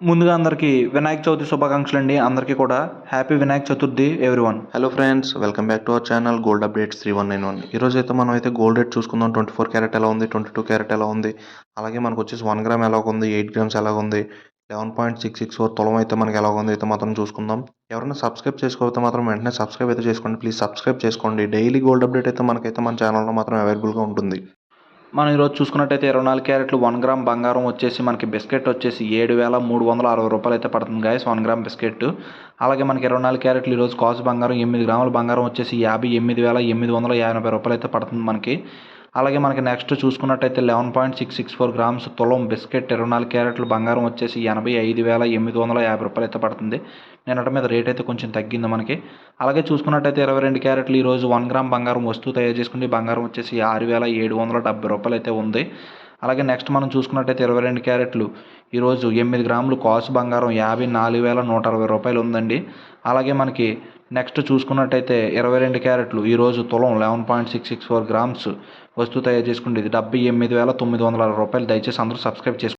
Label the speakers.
Speaker 1: ముందుగా అందరికీ వినాయక చవితి శుభాకాంక్షలు అండి అందరికీ కూడా happy Vinayaka Chaturthi everyone.
Speaker 2: Hello friends welcome back to our channel gold updates three one nine one ఈరోజు అయితే మనం అయితే గోల్డ్ రేట్ చూసుకుందాం. ట్వంటీ ఫోర్ క్యారెట్ ఎలా ఉంది? ట్వంటీ టూ క్యారెట్ ఎలా ఉంది? అలాగే మనకు వచ్చేసి వన్ గ్రామ్ ఎలా ఉంది? ఎయిట్ గ్రామ్స్ ఎలా ఉంది? Eleven point six six four తులం అయితే మనకి ఎలా ఉంది? అయితే మాత్రం చూసుకుందాం. ఎవరైనా సబ్స్క్రైబ్ చేసుకోకపోతే మాత్రం వెంటనే సబ్స్క్రైబ్ అయితే చేసుకోండి. ప్లీజ్ సబ్స్క్రైబ్ చేసుకోండి. డైలీ గోల్డ్ అప్డేట్ అయితే మనకైతే మన ఛానల్లో మాత్రం అవైలబుల్గా ఉంటుంది.
Speaker 1: మనం ఈరోజు చూసుకున్నట్టయితే ఇరవై నాలుగు క్యారెట్లు వన్ గ్రామ్ బంగారం వచ్చేసి మనకి బిస్కెట్ వచ్చేసి ఏడు వేల మూడు వందల అరవై రూపాయలు అయితే పడుతుంది గాయస్ వన్ గ్రామ్ బిస్కెట్. అలాగే మనకి ఇరవై నాలుగు క్యారెట్లు ఈరోజు కాసు బంగారం ఎనిమిది గ్రాముల బంగారం వచ్చేసి యాభై ఎనిమిది వేల ఎనిమిది వందల యాభై రూపాయలు అయితే పడుతుంది మనకి. అలాగే మనకి నెక్స్ట్ చూసుకున్నట్టయితే eleven point six six four grams తులం బిస్కెట్ ఇరవై నాలుగు క్యారెట్లు బంగారం వచ్చేసి ఎనభై ఐదు వేల ఎనిమిది వందల యాభై రూపాయలు అయితే పడుతుంది. నిన్నటి మీద రేట్ అయితే కొంచెం తగ్గింది మనకి. అలాగే చూసుకున్నట్టయితే ఇరవై రెండు క్యారెట్లు ఈరోజు వన్ గ్రామ్ బంగారం వస్తువు తయారు చేసుకుని బంగారం వచ్చేసి ఆరు వేల ఏడు వందల డెబ్బై రూపాయలు అయితే ఉంది. అలాగే నెక్స్ట్ మనం చూసుకున్నట్టయితే ఇరవై రెండు క్యారెట్లు ఈరోజు ఎనిమిది గ్రాములు కాసు బంగారం యాభై నాలుగు వేల నూట అరవై రూపాయలు ఉందండి. అలాగే మనకి నెక్స్ట్ చూసుకున్నట్టయితే ఇరవై రెండు క్యారెట్లు. ఈరోజు తులం eleven point six six four grams. వస్తువు తయారు చేసుకుంటే ఇది డెబ్బై ఎనిమిది వేల తొమ్మిది వందల అరవై రూపాయలు. దయచేసి అందరూ సబ్స్క్రైబ్ చేసుకోండి.